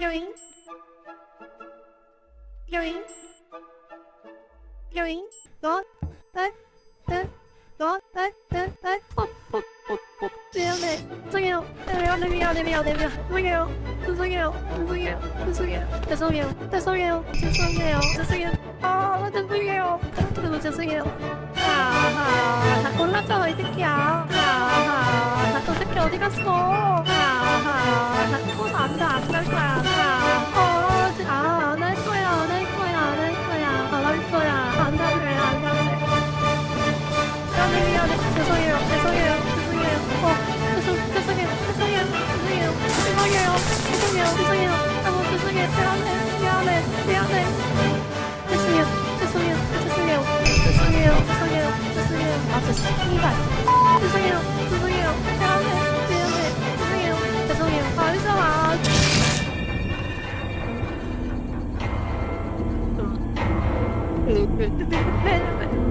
뾰잉 뾰잉 뾰잉 너너너너너너뽀뽀뽀뽀 미안해 죄송해요 미안해 미안해 미안해 미안해 죄송해요 죄송해요 죄송해요 죄송해요 죄송해요 죄송해요 죄송해요 아 죄송해요 너무 죄송해요 아하 다 골랐잖아 이 새끼야 아하 나저 새끼 어디 갔어 죄송해요 죄송해요 너무 죄송해요 미안해 미안해 미안해 죄송해요 죄송해요 죄송해요 죄송해요 죄송해요 죄송해요 아 죄송해요 죄송해요 죄송해요 미안해 미안해 죄송해요 죄송해요 아 네, 네, 네, 네, 네.